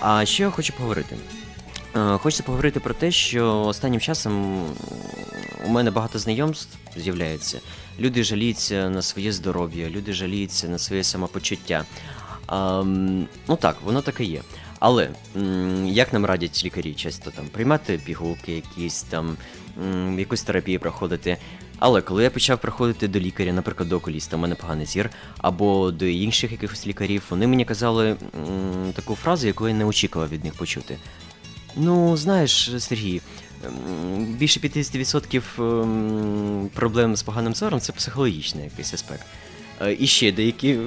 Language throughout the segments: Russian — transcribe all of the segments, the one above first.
А що я хочу поговорити? Е, Хочеться поговорити про те, що останнім часом у мене багато знайомств з'являється. Люди жаліються на своє здоров'я, люди жаліються на своє самопочуття. А, ну так, воно таке є. Але як нам радять лікарі часто там приймати пігулки, якісь там якусь терапію проходити. Але коли я почав приходити до лікаря, наприклад, до окуліста, у мене поганий зір, або до інших якихось лікарів, вони мені казали м, таку фразу, яку я не очікував від них почути. Ну, знаєш, Сергій, більше 50% ем, проблем з поганим зором це психологічний якийсь аспект. Е, І ще деякі е,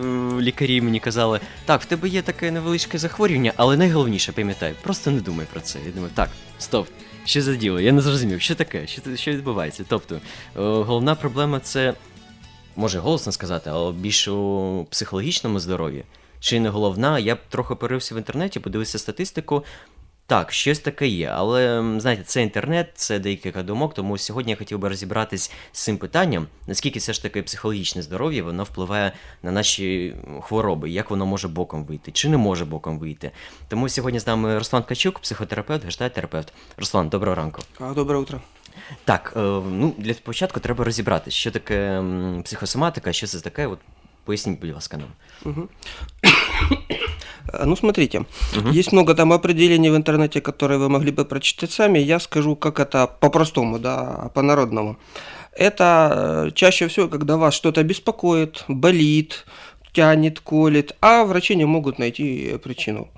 лікарі мені казали, так, в тебе є таке невеличке захворювання, але найголовніше пам'ятай, просто не думай про це. Я думаю, так, стоп, що за діло? Я не зрозумів, що таке, що, що відбувається. Тобто, е, головна проблема це, може голосно сказати, але більше у психологічному здоров'ї. Чи не головна, я б трохи порився в інтернеті, подивився статистику. Так, щось таке є, але знаєте, це інтернет, це декілька думок, тому сьогодні я хотів би розібратись з цим питанням, наскільки все ж таки психологічне здоров'я воно впливає на наші хвороби, як воно може боком вийти, чи не може боком вийти. Тому сьогодні з нами Руслан Качук, психотерапевт, гештальтерапевт. Руслан, доброго ранку. А, Доброе утро. Так, е, ну для початку треба розібратися, що таке психосоматика, що це таке. От поясніть, будь ласка, нам. Мгм. А, Ну, смотрите, Мгм. есть много там определений в интернете, которые вы могли бы прочитать сами. Я скажу, как это по-простому, да, по-народному. Это э, чаще всего, когда вас что-то беспокоит, болит, тянет, колет, а врачи не могут найти э, причину.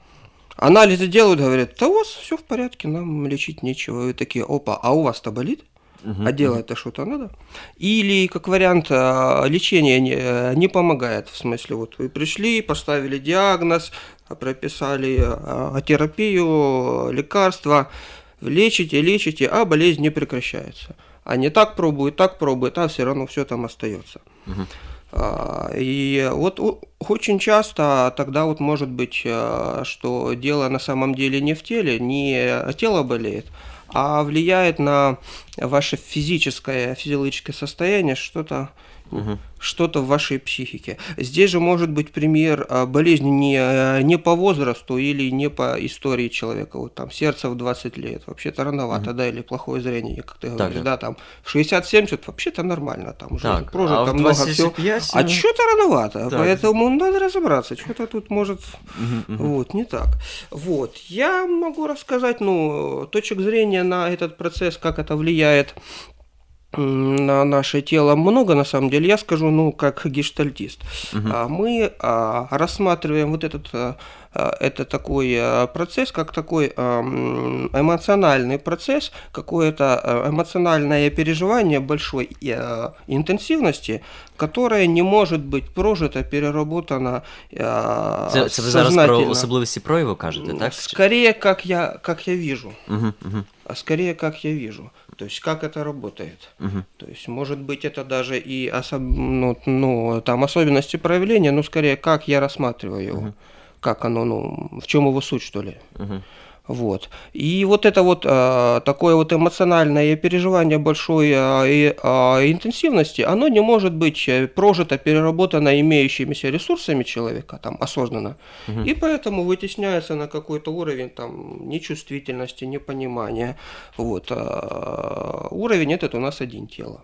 Анализы делают, говорят, да у вас все в порядке, нам лечить нечего. И такие, опа, а у вас-то болит? Мгм, а делать-то что-то надо. Или, как вариант, а, лечение не, не помогает. В смысле, вот вы пришли, поставили диагноз, а, прописали а, терапию, лекарства, лечите, лечите, а болезнь не прекращается. Они так пробуют, так пробуют, а все равно все там остается. А, И вот очень часто тогда вот может быть, а, что дело на самом деле не в теле, не тело болеет, а влияет на ваше физическое, физиологическое состояние, что-то Мгм. что-то в вашей психике. Здесь же может быть пример а, болезни не, э, не по возрасту или не по истории человека. Вот там сердце в 20 лет, вообще-то рановато, да, или плохое зрение, как ты говоришь, да. да, там в 60-70 вообще-то нормально, там уже Так, прожито а в много всего. 25, А что-то рановато, Так. поэтому надо разобраться, что-то тут может мгм, мгм. вот, не так. Вот, я могу рассказать, ну, точек зрения на этот процесс, как это влияет на наше тело много, на самом деле. Я скажу, ну, как гештальтист. А, Мы а, рассматриваем вот этот, а, а, это такой а, процесс, как такой а, м, эмоциональный процесс, какое-то эмоциональное переживание большой интенсивности, которое не может быть прожито, переработано Це, це ви зараз про особливості прояву кажете, так? Скорее, как я, как я вижу, Угу, угу, скорее, как я вижу. То есть, как это работает. угу. То есть, может быть, это даже и особ... ну, ну, там особенности проявления, но скорее, как я рассматриваю его. Мгм. Как оно, ну, в чем его суть, что ли. угу. Вот. И вот это вот а, такое вот эмоциональное переживание большой и, а, интенсивности, оно не может быть э, прожито, переработано имеющимися ресурсами человека, там, осознанно. Мгм. И поэтому вытесняется на какой-то уровень там нечувствительности, непонимания. Вот. А, уровень этот у нас один тело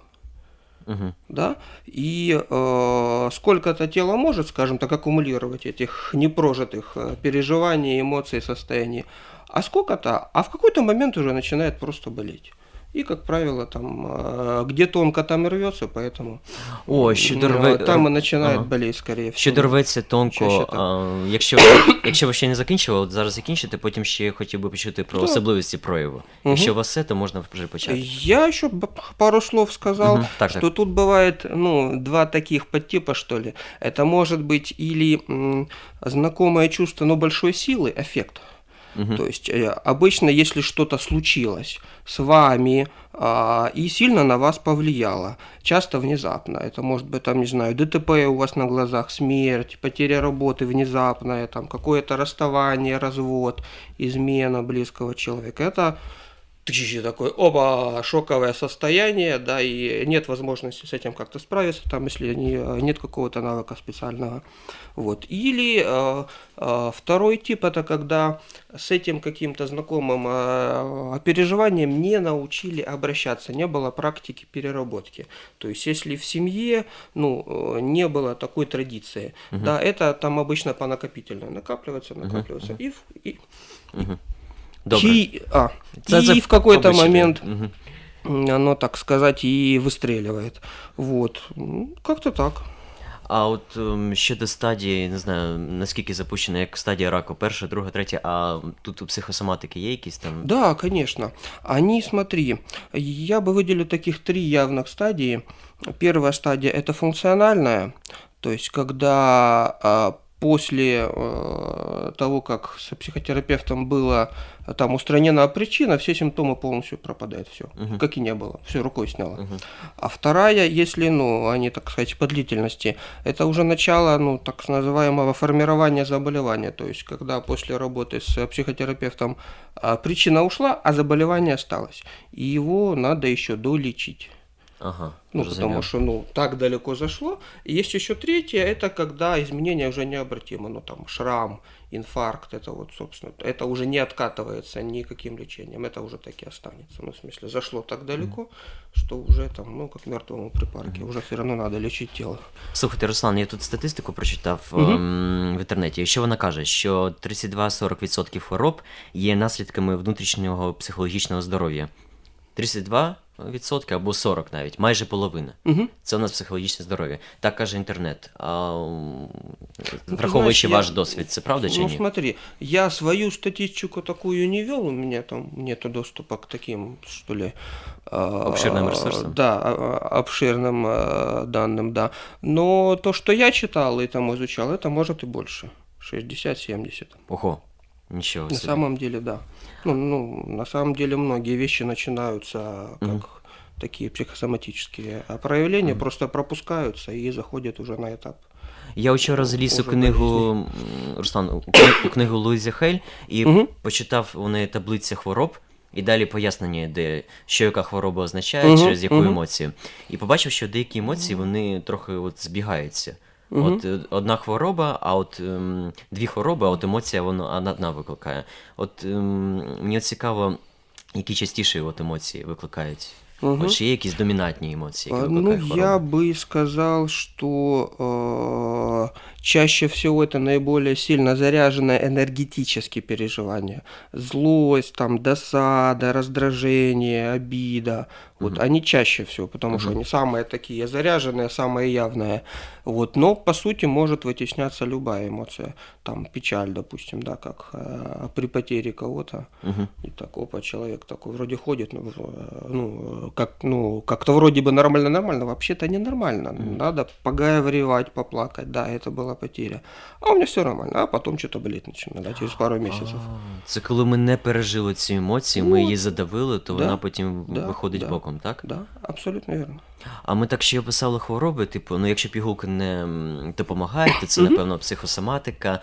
Угу. да, и э, сколько-то тело может, скажем так, аккумулировать этих непрожитых э, переживаний, эмоций, состояний, а сколько-то, а в какой-то момент уже начинает просто болеть. И, как правило, там, э, где тонко, там и рвется, поэтому О, що м, дорве... там и начинает Ага. болеть, скорее всего. Що дорветься тонко, Чаще так. а, якщо, якщо ви ще не закінчили, от зараз закінчите, потім ще хотів би почути про Да. особливості прояву. Мгм. Якщо у вас все, то можна вже почати. Я еще б- пару слов сказал, Мгм, так, что так. тут бывает, ну, два таких подтипа, что ли. Это может быть или м, знакомое чувство, но большой силы, эффект. Мгм. То есть э, обычно, если что-то случилось с вами а, и сильно на вас повлияло, часто внезапно, это может быть там, не знаю, ДТП у вас на глазах, смерть, потеря работы внезапная, там какое-то расставание, развод, измена близкого человека, это тыщ, такой, оба, шоковое состояние, да, и нет возможности с этим как-то справиться, там, если не, нет какого-то навыка специального. Вот. Или э, э, второй тип, это когда с этим каким-то знакомым э, переживанием не научили обращаться, не было практики переработки. То есть, если в семье, ну, э, не было такой традиции, да, это там обычно по накопительной накапливается, накапливается, и, в- и, Добре. и, а, Це- и це в какой-то побочне. момент Мгм. м, оно, так сказать, и выстреливает. Вот. Ну, Как-то так. А от ем, щодо стадії, не знаю, наскільки запущена, як стадія раку, перша, друга, третя, а тут у психосоматики є якісь там. Да, конечно. Они, смотри, я бы выделил таких три явных стадии. Первая стадия это функциональная, то есть когда а, после э, того, как с психотерапевтом была а, там устранена причина, все симптомы полностью пропадают, все, Мгм. как и не было, все рукой сняло. Мгм. А вторая, если, ну, они, так сказать, по длительности, это уже начало, ну, так называемого формирования заболевания. То есть, когда после работы с психотерапевтом а, причина ушла, а заболевание осталось. И его надо еще долечить. Ага. Ну, зрозумів. потому что, ну, так далеко зашло. И есть еще третье, это когда изменения уже необратимы. Ну, там, шрам, инфаркт, это вот, собственно, это уже не откатывается никаким лечением, это уже так и останется. Ну, в смысле, зашло так далеко, что уже там, ну, как мертвому припарке, уже все равно надо лечить тело. Слухайте, Руслан, я тут статистику прочитав Мгм. ем, в інтернеті. Що вона каже? Що 32-40% хвороб є наслідками внутрішнього психологічного здоров'я. 32% або 40 навіть, майже половина. Угу. Це у нас психологічне здоров'я. Так каже інтернет. А м, ти враховуючи знаєш, ваш я- досвід, це правда чи Ну, ні? смотри, я свою статистику такую не вел, у меня там нет доступа к таким, что ли... а, Обширным ресурсам? Да, а, а, обширным а, данным, да. Но то, что я читал и там изучал, это может и больше. 60-70. Ого, Нічого На собі. самом деле, да. Ну, ну, на самом деле многие вещи начинаются как Мгм. такие психосоматические а проявления, просто пропускаются и заходят уже на этап. Я вчора заліз у книгу Руслан, у книгу Луїзі Хель і Мгм. почитав у неї таблиця хвороб, і далі пояснення, де що яка хвороба означає, Мгм, через яку мгм. емоцію. І побачив, що деякі емоції вони трохи от збігаються. Мгм. От е, одна хвороба, а от ем, дві хвороби, а от емоція воно одна, викликає. От ем, мені цікаво, які частіше от емоції викликають. Угу. От чи є якісь домінантні емоції, які А, Ну, хвороба? я би сказал, что э, чаще всего это наиболее сильно заряженное энергетические переживания. Злость, там, досада, раздражение, обида. Вот Мгм. они чаще всего, потому что Мгм. они самые такие заряженные, самые явные. Вот. Но, по сути, может вытесняться любая эмоция. Там, печаль, допустим, да, как э, при потере кого-то. Мгм. И так, опа, человек такой вроде ходит, ну, в- ну, э, как, ну, как-то вроде бы нормально-нормально, вообще-то ненормально. Мгм. Надо погоревать, поплакать, да, это была потеря. А у меня все нормально, а потом что-то болеть начинает, да, через пару месяцев. А, Це коли ми не пережили цю емоцію, ми Ну, її задавили, то вона потім виходить боком, так? Да, абсолютно верно. А ми так ще описали хвороби, типу, ну якщо пігулки не допомагають, то це, напевно, психосоматика.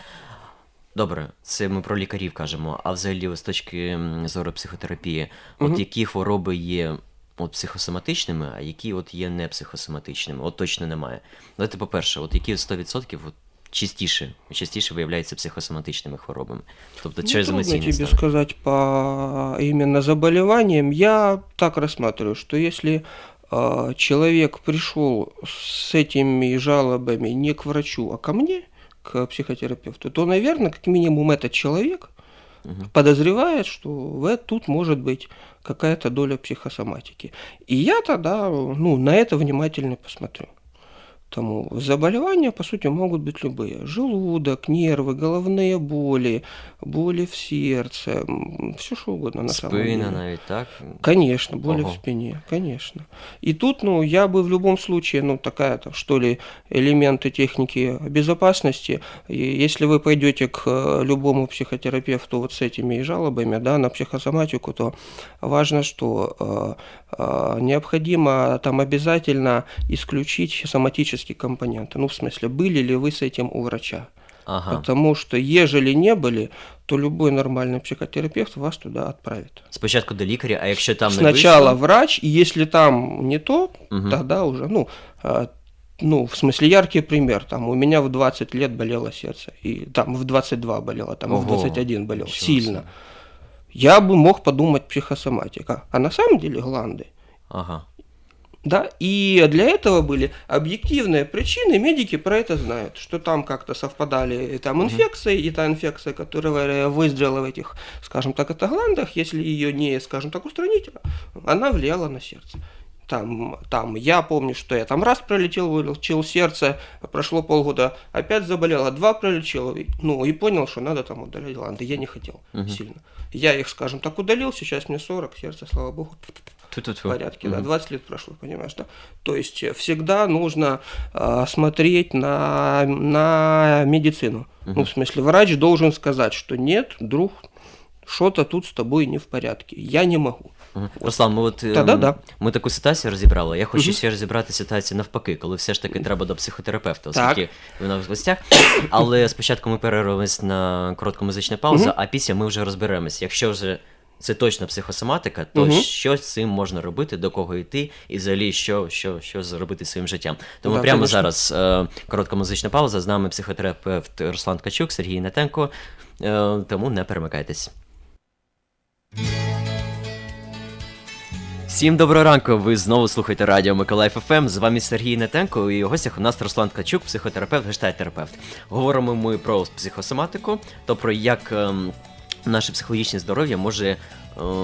Добре, це ми про лікарів кажемо, а взагалі з точки зору психотерапії, от які хвороби є от психосоматичними, а які от є не психосоматичними, от точно немає. Давайте, по-перше, от які 100% от частіше, частіше виявляються психосоматичними хворобами. Тобто Ну, через трудно емоційний тебе стан. сказать по именно заболеваниям. Я так рассматриваю, что если э, человек пришел с этими жалобами не к врачу, а ко мне, к психотерапевту, то, наверное, как минимум этот человек Мгм. подозревает, что в, тут может быть какая-то доля психосоматики. И я тогда ну, на это внимательно посмотрю. Тому заболевания, по сути, могут быть любые. Желудок, нервы, головные боли, боли в сердце, все что угодно на самом Спина деле. навіть, так? Конечно, боли Ого. в спине, конечно. И тут, ну, я бы в любом случае, ну, такая, там, что ли, элементы техники безопасности, и если вы пойдете к э, любому психотерапевту вот с этими жалобами, да, на психосоматику, то важно, что э, э, необходимо там обязательно исключить соматические компоненты. Ну, в смысле, были ли вы с этим у врача? Ага. Потому что, ежели не были, то любой нормальный психотерапевт вас туда отправит. Спочатку до лікаря, а якщо там не Сначала вийшло, врач, и если там не то, Мгм. тогда уже, ну, а, ну, в смысле, яркий пример, там, у меня в 20 лет болело сердце, и там в 22 болело, там в Ого, 21 болело, сильно. Я бы мог подумать психосоматика, а на самом деле гланды. Ага. Да, и для этого были объективные причины, медики про это знают, что там как-то совпадали там инфекции, и та инфекция, которая выздоровела в этих, скажем так, это гландах, если ее не, скажем так, устранить, она влияла на сердце. Там, там, я помню, что я там раз пролетел, вылечил сердце, прошло полгода, опять заболело, два пролечил, ну, и понял, что надо там удалять гланды. Я не хотел Мгм. сильно. Я их, скажем так, удалил, сейчас мне 40, сердце, слава богу, В порядке, да, 20 лет прошло, понимаешь, да? То есть э, всегда нужно а, смотреть на, на медицину. Ну, в смысле, врач должен сказать, что нет, друг, что-то тут с тобой не в порядке, я не могу. Мгм. Руслан, ми от ем, Та-да, да. ми таку ситуацію розібрали. Я хочу Мгм. ще розібрати ситуацію навпаки, коли все ж таки треба до психотерапевта, Так. оскільки вона в гостях. Але спочатку ми перервемось на коротку музичну паузу, Мгм. а після ми вже розберемось. Якщо вже це точно психосоматика, то Мгм. що з цим можна робити, до кого йти, і взагалі що, що, що зробити зі своїм життям. Тому Да, прямо конечно. зараз е, коротка музична пауза. З нами психотерапевт Руслан Ткачук, Сергій Нетенко. Е, тому не перемикайтесь. Всім доброго ранку! Ви знову слухаєте Радіо Миколаїв ФМ. З вами Сергій Нетенко і у гостях у нас Руслан Ткачук, психотерапевт, гештальтерапевт. Говоримо ми про психосоматику, то про як ем, наше психологічне здоров'я може е,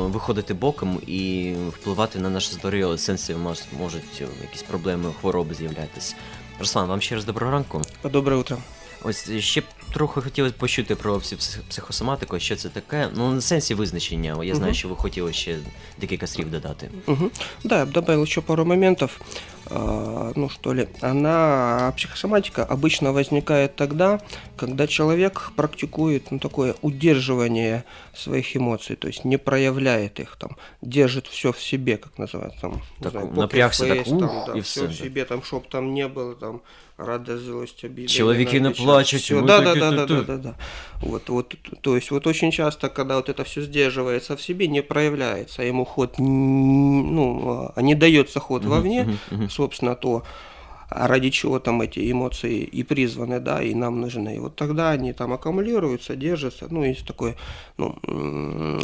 виходити боком і впливати на наше здоров'я, в сенсі мож- можуть е, якісь проблеми, хвороби з'являтися. Руслан, вам ще раз доброго ранку. Доброе утро. Ось ще б трохи хотілося почути про псих- псих- психосоматику, що це таке. Ну, на сенсі визначення. Я знаю, Мгм. що ви хотіли ще декілька слів додати. Мгм. Да, я бы добавил еще пару моментов. А, Ну что ли, она, психосоматика обычно возникает тогда, когда человек практикует ну, такое удерживание своих эмоций, то есть не проявляет их, там, держит все в себе, как называется, там, Так, знаю, напрягся, так, face, там, ух, да, и все в себе, там, чтоб там не было, там, радость, злость, обида. Человеки не ненависть, плачут, всё. мы Да, да, да, да, да, да, да. Вот, вот, то есть вот очень часто, когда вот это все сдерживается в себе, не проявляется, ему ход, ну, а, не дается ход Мгм, вовне. Собственно, то а ради чего там эти эмоции и призваны, да, и нам нужны. И вот тогда они там аккумулируются, держатся, ну, есть такое, ну,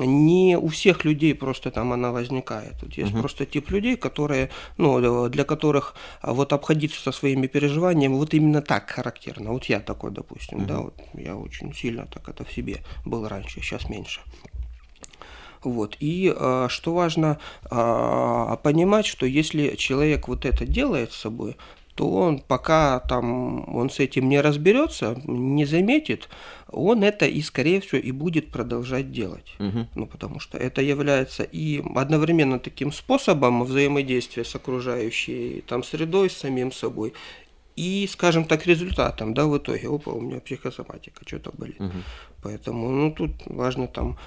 не у всех людей просто там она возникает. Тут есть Мгм. просто тип людей, которые, ну, для которых а, вот обходиться со своими переживаниями вот именно так характерно. Вот я такой, допустим, да, Мгм. вот я очень сильно так это в себе был раньше, сейчас меньше. Вот. И а, что важно а, понимать, что если человек вот это делает с собой, то он пока там он с этим не разберется, не заметит, он это и скорее всего и будет продолжать делать. Мгм. Ну, потому что это является и одновременно таким способом взаимодействия с окружающей там средой, с самим собой, и, скажем так, результатом, да, в итоге, опа, у меня психосоматика, что-то болит. Мгм. Поэтому, ну, тут важно там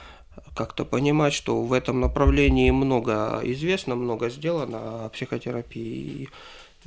как-то понимать, что в этом направлении много известно, много сделано о психотерапии,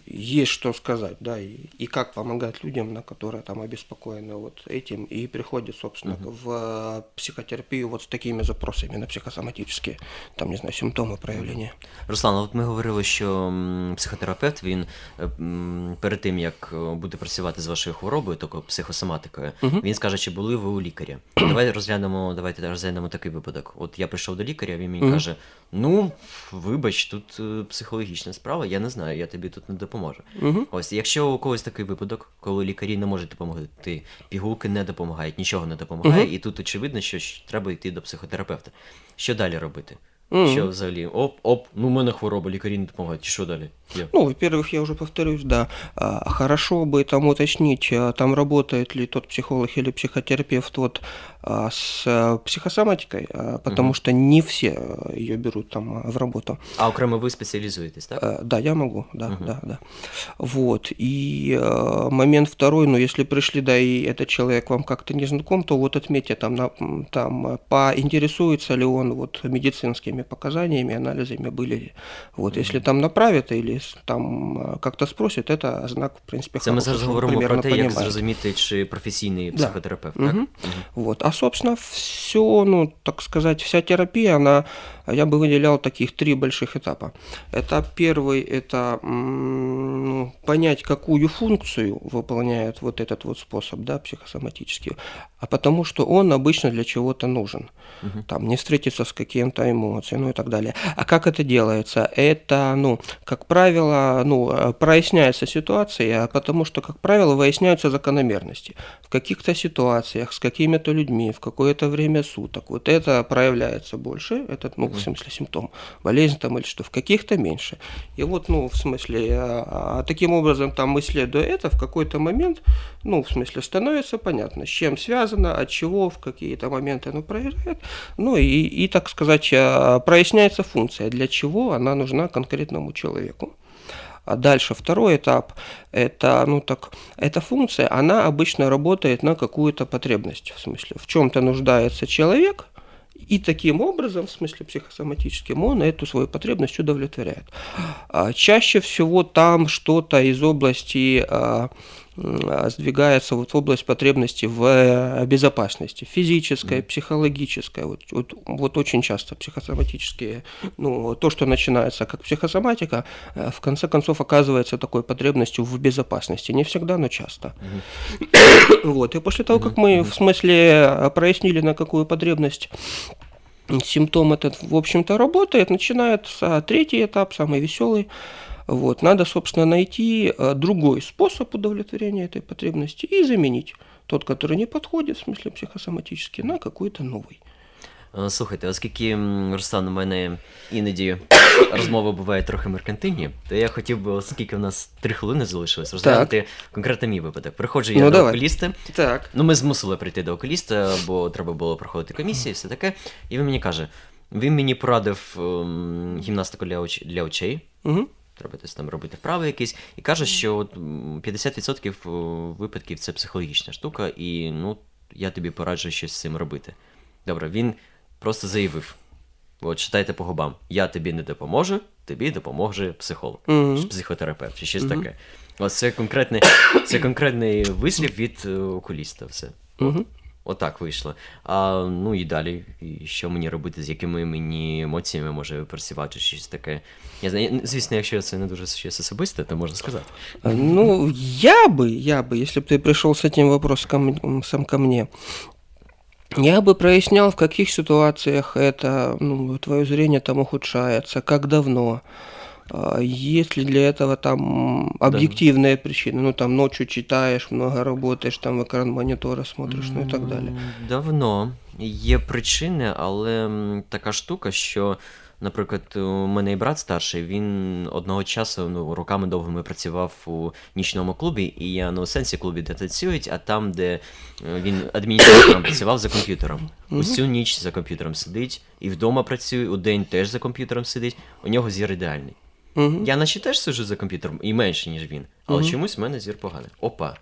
есть что сказать, да, и, и как помогать людям, на которые там обеспокоены вот этим, и приходят, собственно, в э, психотерапию вот с такими запросами на психосоматические, там, не знаю, симптомы, проявления. Руслан, от ми говорили, що м, психотерапевт він е, м, перед тим як е, буде працювати з вашою хворобою, тобто психосоматикою, Мгм. він скаже, чи були ви у лікаря. Давайте розглянемо, давайте розглянемо такий випадок. От я прийшов до лікаря, він мені Мгм. каже: Ну, вибач, тут е, психологічна справа, я не знаю, я тобі тут не допоможу. Угу. Ось, якщо у когось такий випадок, коли лікарі не можуть допомогти, пігулки не допомагають, нічого не допомагає, угу. і тут очевидно, що треба йти до психотерапевта. Що далі робити? Мгм. Що взагалі? Оп, оп, ну в мене хвороба, лікарі не допомагають. І що далі? Є. Ну, во-первых, я уже повторюсь, да, а, хорошо бы там уточнить, а, там работает ли тот психолог или психотерапевт вот а, с а, психосоматикой, а, потому Мгм. что не все ее берут там а, в работу. А окремо ви спеціалізуєтесь, так? Э, Да, я могу, да, Мгм. да, да. Вот. И э, момент второй, ну, если пришли, да, и этот человек вам как-то не знаком, то вот отметьте там, на, м, там э, поинтересуется ли он вот медицинскими всеми показаниями, анализами были. Вот, если там направят или там э, как-то спросят, это знак, в принципе, Це ми зараз говоримо про те, як зрозуміти, чи професійний Да. психотерапевт, так? Мгм. Вот. А, собственно, все, ну, так сказать, вся терапия, она, я бы выделял таких три больших этапа. Это первый, это ну, понять, какую функцию выполняет вот этот вот способ, да, психосоматический, а потому что он обычно для чего-то нужен. Мгм. Там не встретиться с каким-то эмоцией, ну и так далее. А как это делается? Это, ну, как правило, ну, э, проясняется ситуация, потому что, как правило, выясняются закономерности. В каких-то ситуациях, с какими-то людьми, в какое-то время суток. Вот это проявляется больше, этот, ну, в смысле, симптом, болезнь там или что, в каких-то меньше. И вот, ну, в смысле, а, а таким образом, там, исследуя это, в какой-то момент, ну, в смысле, становится понятно, с чем связано, от чего, в какие-то моменты оно проявляет. Ну, и, и, так сказать, а, проясняется функция, для чего она нужна конкретному человеку. А дальше второй этап, это, ну так, эта функция, она обычно работает на какую-то потребность, в смысле, в чем-то нуждается человек, и таким образом, в смысле психосоматическим, он эту свою потребность удовлетворяет. А Чаще всего там что-то из области а, а, сдвигается вот в область потребности в э, безопасности, физической, психологической. Вот, вот, вот очень часто психосоматические, ну, то, что начинается как психосоматика, э, в конце концов оказывается такой потребностью в безопасности. Не всегда, но часто. Вот. И после того, как мы, в смысле, э, прояснили, на какую потребность симптом этот, в общем-то, работает, начинается третий этап, самый веселый. Вот. Надо, собственно, найти э, другой способ удовлетворения этой потребности и заменить тот, который не подходит, в смысле психосоматический, на какой-то новый. Е, Слухайте, оскільки м, Руслан, у мене іноді розмови бувають трохи меркантинні, то я хотів би, оскільки в нас три хвилини залишилось, розглянути конкретно мій випадок. Приходжу я Ну, до давай. окуліста. Так. Ну, ми змусили прийти до окуліста, бо треба було проходити комісії, все таке. І він мені каже: він мені порадив ем, гімнастику для, оч... для очей. Угу. Треба десь там робити вправи якісь, і каже, що от, 50% випадків це психологічна штука, і ну, я тобі пораджу щось з цим робити. Добре, він просто заявив: от читайте по губам, я тобі не допоможу, тобі допоможе психолог, Мгм. чи психотерапевт, чи щось Мгм. таке. Ось це конкретний, це конкретний вислів від е, окуліста. Все. Угу. Отак вийшло. А ну і далі, і що мені робити, з якими мені емоціями може працювати, чи щось таке. Я знаю, звісно, якщо це не дуже щось особисте, то можна сказати. Ну, я бы, я бы, если бы ты пришел с этим вопросом ко м- сам ко мне, я бы прояснял, в каких ситуациях это, ну, твое зрение там ухудшается, как давно, а, есть ли для этого там объективные причины, ну, там ночью читаешь, много работаешь, там в экран монитора смотришь, ну и так далее. М, Давно. Є причини, але м, така штука, що, наприклад, у мене і брат старший, він одного часу ну, роками довгими працював у нічному клубі, і я не у сенсі клубі, де танцюють, а там, де е, він адміністратором працював за комп'ютером. Мгм. Усю ніч за комп'ютером сидить, і вдома працює, у день теж за комп'ютером сидить. У нього зір ідеальний. Мгм. Я наче теж сиджу за комп'ютером і менше, ніж він, але Мгм. чомусь в мене зір поганий. Опа.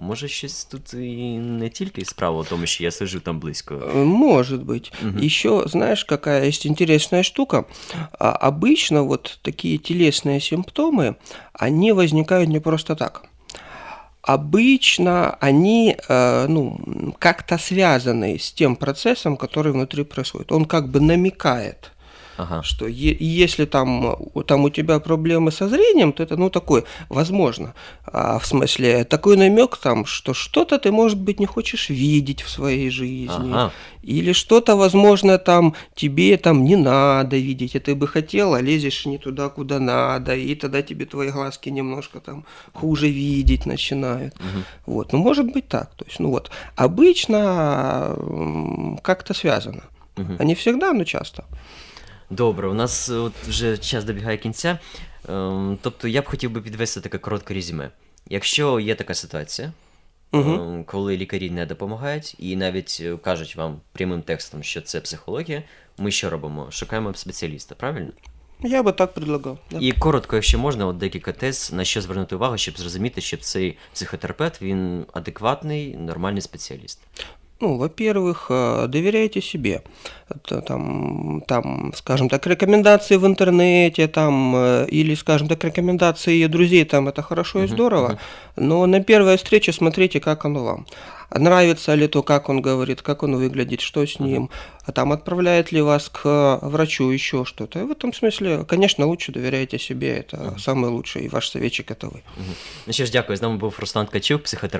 Може, щось тут і не тільки справа в тому, що я сиджу там близько. Э, Может быть. Мгм. Еще, знаешь, какая есть интересная штука? А, обычно вот такие телесные симптомы, они возникают не просто так. Обычно они э, ну, м, как-то связаны с тем процессом, который внутри происходит. Он как бы намекает, Ага. что е- если там, там у тебя проблемы со зрением, то это, ну, такой, возможно, а, в смысле, такой намек там, что что-то ты, может быть, не хочешь видеть в своей жизни, Ага. или что-то, возможно, там тебе там не надо видеть, а ты бы хотел, а лезешь не туда, куда надо, и тогда тебе твои глазки немножко там хуже видеть начинают. Мгм. Вот, ну, может быть так. То есть, ну вот, обычно как-то связано. Мгм. А не всегда, но часто. Добре, у нас е, от вже час добігає кінця. Ем, Тобто я б хотів би підвести таке коротке резюме. Якщо є така ситуація, Мгм. ем, коли лікарі не допомагають і навіть е, кажуть вам прямим текстом, що це психологія, ми що робимо? Шукаємо спеціаліста, правильно? Я бы так предлагал. да. І коротко, якщо можна, от декілька тез, на що звернути увагу, щоб зрозуміти, що цей психотерапевт він адекватний, нормальний спеціаліст. Ну, во-первых, э, доверяйте себе. Это там, там, скажем так, рекомендации в интернете, там, э, или, скажем так, рекомендации друзей, там, это хорошо и здорово, но на первой встрече смотрите, как оно вам. Нравится ли то, как он говорит, как он выглядит, что с ним, а там отправляет ли вас к э, врачу еще что-то. И в этом смысле, конечно, лучше доверяйте себе, это Мгм. самый лучший ваш советчик это вы. Ну що ж, дякую. З нами був Руслан Ткачук, психотерапевт.